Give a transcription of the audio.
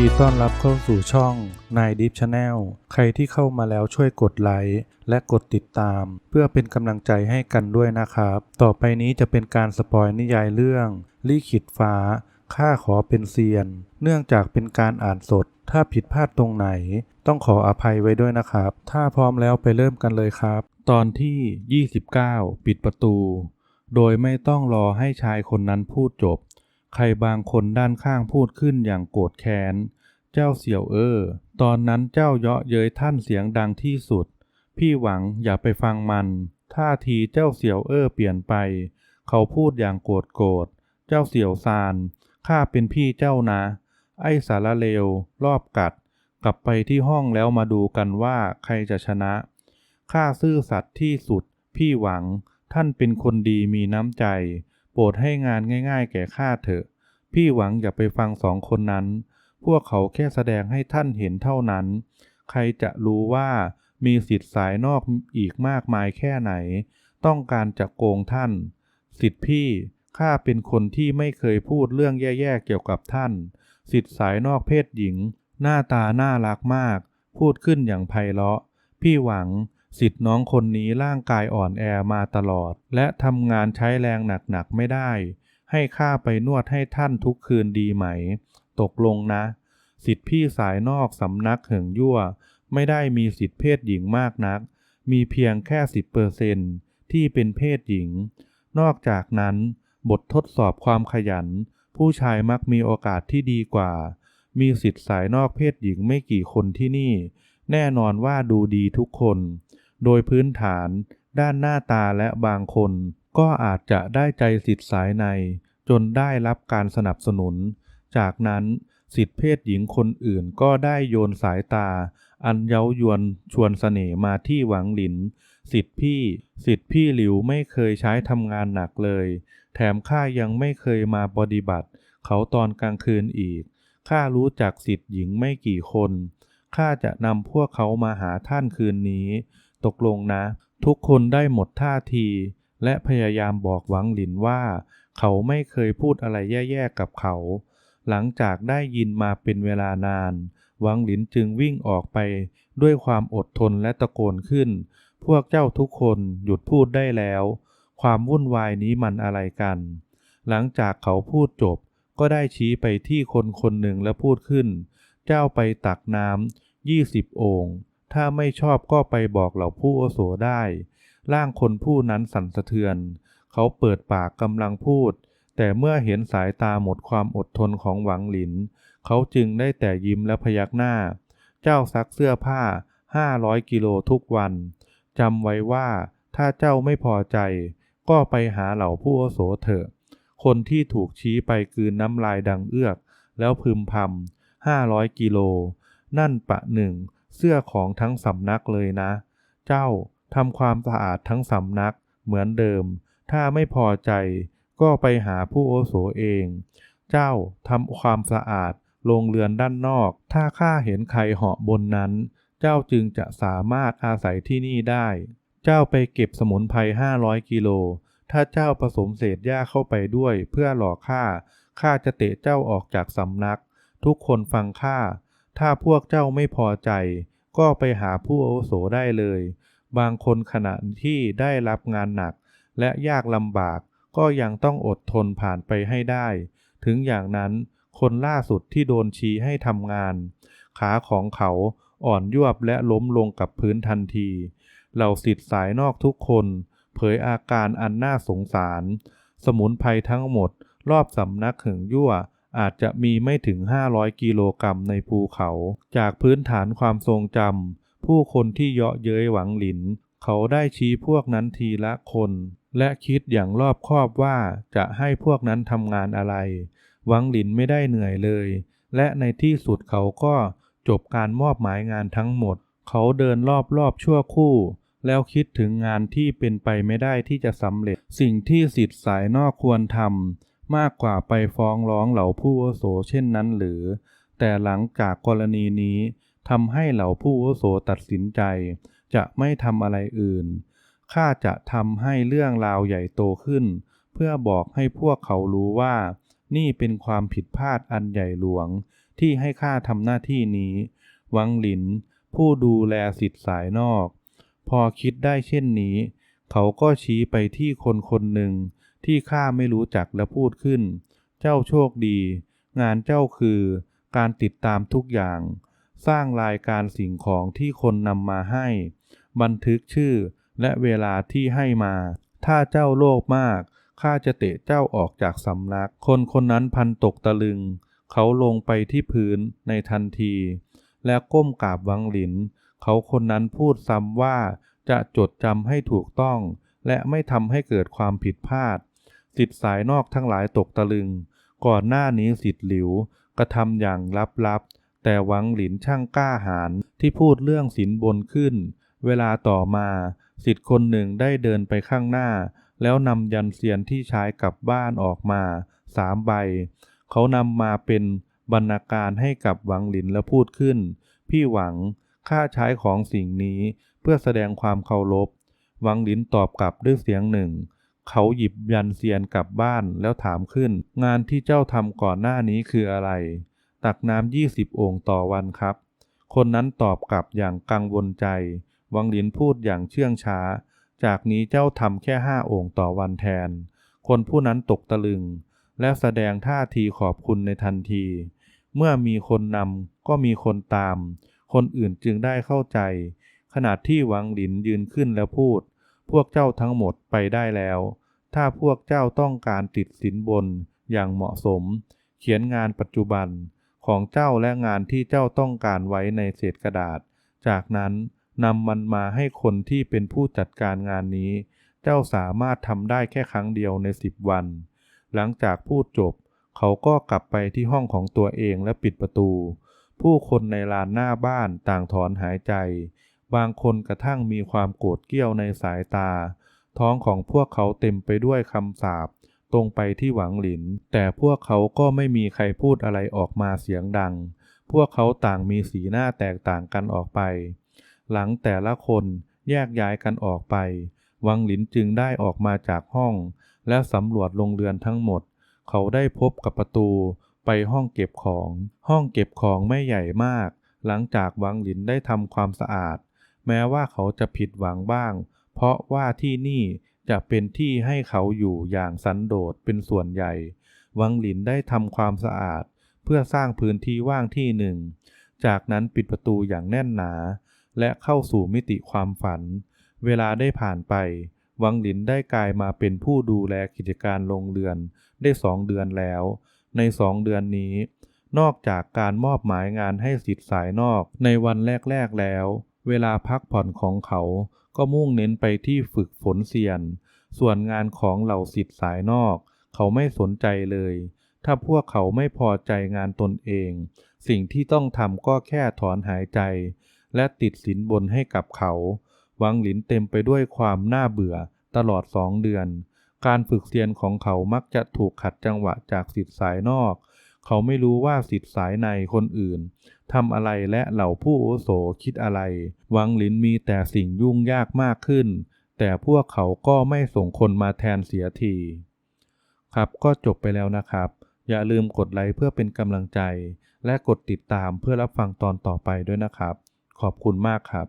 ดีต้อนรับเข้าสู่ช่องนายดิฟชาแนลใครที่เข้ามาแล้วช่วยกดไลค์และกดติดตาม เพื่อเป็นกำลังใจให้กันด้วยนะครับ ต่อไปนี้จะเป็นการสปอยนิยายเรื่องลี่ขิตฟ้าข้าขอเป็นเซียน เนื่องจากเป็นการอ่านสด ถ้าผิดพลาดตรงไหน ต้องขออภัยไว้ด้วยนะครับ ถ้าพร้อมแล้วไปเริ่มกันเลยครับ ตอนที่ 29 ปิดประตู โดยไม่ต้องรอให้ชายคนนั้นพูดจบ ใครบางคนด้านข้างพูดขึ้นอย่างโกรธแค้น เจ้าเสี่ยวเออตอนนั้นเจ้าเยาะเย้ยท่านเสียงดังที่สุด พี่หวังอย่าไปฟังมัน ท่าทีเจ้าเสี่ยวเออเปลี่ยนไป เขาพูดอย่างโกรธโกรธ เจ้าเสี่ยวซาน ข้าเป็นพี่เจ้านะ ไอ้สารเลว รอบกัด กลับไปที่ห้องแล้วมาดูกันว่าใครจะชนะ ข้าซื่อสัตย์ที่สุด พี่หวัง ท่านเป็นคนดีมีน้ำใจ โปรดให้งานง่าย ๆ แก่ข้าเถอะ พี่หวังอย่าไปฟังสองคนนั้น พวกเขาแค่แสดงให้ท่านเห็นเท่านั้น ใครจะรู้ว่ามีสิทธิ์สายนอกอีกมากมายแค่ไหน ต้องการจะโกงท่าน สิทธิ์พี่ข้าเป็นคนที่ไม่เคยพูดเรื่องแย่ๆเกี่ยวกับท่าน สิทธิ์สายนอกเพศหญิง หน้าตาน่ารักมาก พูดขึ้นอย่างไพเราะ พี่หวัง สิทธิ์น้องคนนี้ร่างกายอ่อนแอมาตลอด และทำงานใช้แรงหนักๆไม่ได้ ให้ข้าไปนวดให้ท่านทุกคืนดีไหม ตกลงนะ สิทธิพี่สายนอกสำนักเหิงยั่ว ไม่ได้มีสิทธิเพศหญิงมากนัก มีเพียงแค่สิบเปอร์เซนที่เป็นเพศหญิง นอกจากนั้น บททดสอบความขยัน ผู้ชายมักมีโอกาสที่ดีกว่า มีสิทธิสายนอกเพศหญิงไม่กี่คนที่นี่ แน่นอนว่าดูดีทุกคน โดยพื้นฐาน ด้านหน้าตาและบางคน ก็อาจจะได้ใจสิทธิ์สายใน จนได้รับการสนับสนุน จากนั้นสิทธิเพศหญิงคนอื่นก็ได้โยนสายตา อันเย้ายวนชวนเสน่ห์มาที่หวังหลิน สิทธิพี่ สิทธิพี่หลิวไม่เคยใช้ทำงานหนักเลย แถมข้ายังไม่เคยมาปฏิบัติ เขาตอนกลางคืนอีกข้ารู้จักสิทธิหญิงไม่กี่คนข้าจะนำพวกเขามาหาท่านคืนนี้ ตกลงนะ ทุกคนได้หมดท่าที และพยายามบอกหวังหลินว่า เขาไม่เคยพูดอะไรแย่ๆกับเขา หลังจากได้ยินมาเป็นเวลานาน หวังหลินจึงวิ่งออกไป ด้วยความอดทนและตะโกนขึ้น พวกเจ้าทุกคนหยุดพูดได้แล้ว ความวุ่นวายนี้มันอะไรกัน หลังจากเขาพูดจบ ก็ได้ชี้ไปที่คนคนหนึ่งและพูดขึ้น เจ้าไปตักน้ำยี่สิบโอ่ง ถ้าไม่ชอบก็ไปบอกเหล่าผู้อโสได้ ร่างคนผู้นั้นสั่นสะเทือน เขาเปิดปากกำลังพูด แต่เมื่อเห็นสายตาหมดความอดทนของหวังหลิน เขาจึงได้แต่ยิ้มและพยักหน้า เจ้าซักเสื้อผ้าห้าร้อยกิโลทุกวันจำไว้ว่าถ้าเจ้าไม่พอใจ ก็ไปหาเหล่าผู้อโสเถอะ คนที่ถูกชี้ไปคืนน้ำลายดังเอื้อก แล้วพึมพำห้าร้อยกิโล นั่นปะหนึ่ง เสื้อของทั้งสำนักเลยนะ เจ้าทำความสะอาดทั้งสำนักเหมือนเดิม ถ้าไม่พอใจก็ไปหาผู้โอโสเอง เจ้าทำความสะอาดโรงเรือนด้านนอก ถ้าข้าเห็นใครเหาะบนนั้น เจ้าจึงจะสามารถอาศัยที่นี่ได้ เจ้าไปเก็บสมุนไพรห้าร้อยกิโล ถ้าเจ้าผสมเศษหญ้าเข้าไปด้วยเพื่อหลอกข้า ข้าจะเตะเจ้าออกจากสำนัก ทุกคนฟังข้า ถ้าพวกเจ้าไม่พอใจ ก็ไปหาผู้อาวุโสได้เลย บางคนขณะที่ได้รับงานหนัก และยากลำบาก ก็ยังต้องอดทนผ่านไปให้ได้ ถึงอย่างนั้น คนล่าสุดที่โดนชี้ให้ทำงาน ขาของเขาอ่อนยวบและล้มลงกับพื้นทันที เหล่าสิทธิ์สายนอกทุกคน เผยอาการอันน่าสงสาร สมุนไพรทั้งหมด รอบสำนักหึงยั่ว อาจจะมีไม่ถึง 500 กิโลกรัมในภูเขา จากพื้นฐานความทรงจำผู้คนที่เยาะเย้ยหวังหลิน เขาได้ชี้พวกนั้นทีละคน และคิดอย่างรอบคอบว่าจะให้พวกนั้นทำงานอะไร หวังหลินไม่ได้เหนื่อยเลย และในที่สุดเขาก็จบการมอบหมายงานทั้งหมด เขาเดินรอบๆชั่วคู่แล้วคิดถึงงานที่เป็นไปไม่ได้ที่จะสำเร็จ สิ่งที่สิทธิ์สายนอกควรทำ มากกว่าไปฟ้องร้องเหล่าผู้อาโสเช่นนั้นหรือ แต่หลังจากกรณีนี้ทำให้เหล่าผู้อาโสตัดสินใจ จะไม่ทำอะไรอื่น ข้าจะทำให้เรื่องราวใหญ่โตขึ้น เพื่อบอกให้พวกเขารู้ว่า นี่เป็นความผิดพลาดอันใหญ่หลวง ที่ให้ข้าทำหน้าที่นี้ วังหลิน ผู้ดูแลสิทธิ์สายนอก พอคิดได้เช่นนี้ เขาก็ชี้ไปที่คนคนหนึ่ง ที่ข้าไม่รู้จักและพูดขึ้น เจ้าโชคดี งานเจ้าคือ การติดตามทุกอย่าง สร้างรายการสิ่งของที่คนนำมาให้ บันทึกชื่อและเวลาที่ให้มา ถ้าเจ้าโลภมากข้าจะเตะเจ้าออกจากสำนัก คนคนนั้นพันตกตะลึง เขาลงไปที่พื้นในทันที และก้มกราบวังหลิน เขาคนนั้นพูดซ้ำว่าจะจดจำให้ถูกต้อง และไม่ทำให้เกิดความผิดพลาด สิทธิสายนอกทั้งหลายตกตะลึง ก่อนหน้านี้สิทธิหลิวกระทำอย่างลับๆ แต่หวังหลินช่างกล้าหาญที่พูดเรื่องสินบนขึ้น เวลาต่อมาสิทธิ์คนหนึ่งได้เดินไปข้างหน้า แล้วนำยันเซียนที่ใช้กลับบ้านออกมาสามใบ เขานำมาเป็นบรรณาการให้กับหวังหลินและพูดขึ้น พี่หวังข้าใช้ของสิ่งนี้เพื่อแสดงความเคารพ หวังหลินตอบกลับด้วยเสียงหนึ่ง เขาหยิบยันเซียนกลับบ้านแล้วถามขึ้น งานที่เจ้าทำก่อนหน้านี้คืออะไร ตักน้ำยี่สิบโอ่งต่อวันครับ คนนั้นตอบกลับอย่างกังวลใจ วังหลินพูดอย่างเชื่องช้า จากนี้เจ้าทำแค่ห้าโอ่งต่อวันแทน คนผู้นั้นตกตะลึง และแสดงท่าทีขอบคุณในทันที เมื่อมีคนนำก็มีคนตาม คนอื่นจึงได้เข้าใจ ขณะที่วังหลินยืนขึ้นแล้วพูด พวกเจ้าทั้งหมดไปได้แล้ว ถ้าพวกเจ้าต้องการติดสินบนอย่างเหมาะสม เขียนงานปัจจุบันของเจ้าและงานที่เจ้าต้องการไว้ในเศษกระดาษ จากนั้นนำมันมาให้คนที่เป็นผู้จัดการงานนี้ เจ้าสามารถทำได้แค่ครั้งเดียวในสิบวัน หลังจากพูดจบ เขาก็กลับไปที่ห้องของตัวเองและปิดประตู ผู้คนในลานหน้าบ้านต่างถอนหายใจ บางคนกระทั่งมีความโกรธเกี้ยวในสายตา ท้องของพวกเขาเต็มไปด้วยคำสาปตรงไปที่หวังหลิน แต่พวกเขาก็ไม่มีใครพูดอะไรออกมาเสียงดัง พวกเขาต่างมีสีหน้าแตกต่างกันออกไป หลังแต่ละคนแยกย้ายกันออกไป วังหลินจึงได้ออกมาจากห้อง และสำรวจโรงเรือนทั้งหมด เขาได้พบกับประตูไปห้องเก็บของ ห้องเก็บของไม่ใหญ่มาก หลังจากวังหลินได้ทำความสะอาด แม้ว่าเขาจะผิดหวังบ้าง เพราะว่าที่นี่จะเป็นที่ให้เขาอยู่อย่างสันโดษเป็นส่วนใหญ่ วังหลินได้ทำความสะอาด เพื่อสร้างพื้นที่ว่างที่หนึ่ง จากนั้นปิดประตูอย่างแน่นหนา และเข้าสู่มิติความฝัน เวลาได้ผ่านไป วังหลินได้กลายมาเป็นผู้ดูแลกิจการโรงเรือนได้สองเดือนแล้ว ในสองเดือนนี้ นอกจากการมอบหมายงานให้สิทธิ์สายนอกในวันแรก ๆแล้ว เวลาพักผ่อนของเขาก็มุ่งเน้นไปที่ฝึกฝนเซียน ส่วนงานของเหล่าสิทธิ์สายนอก เขาไม่สนใจเลย ถ้าพวกเขาไม่พอใจงานตนเอง สิ่งที่ต้องทำก็แค่ถอนหายใจ และติดสินบนให้กับเขา วังหลินเต็มไปด้วยความน่าเบื่อตลอดสองเดือน การฝึกเซียนของเขามักจะถูกขัดจังหวะจากสิทธิ์สายนอก เขาไม่รู้ว่าสิทธิ์สายในคนอื่นทำอะไรและเหล่าผู้โอโสคิดอะไร วังหลินมีแต่สิ่งยุ่งยากมากขึ้น แต่พวกเขาก็ไม่ส่งคนมาแทนเสียที ครับก็จบไปแล้วนะครับ อย่าลืมกดไลค์เพื่อเป็นกำลังใจ และกดติดตามเพื่อรับฟังตอนต่อไปด้วยนะครับ ขอบคุณมากครับ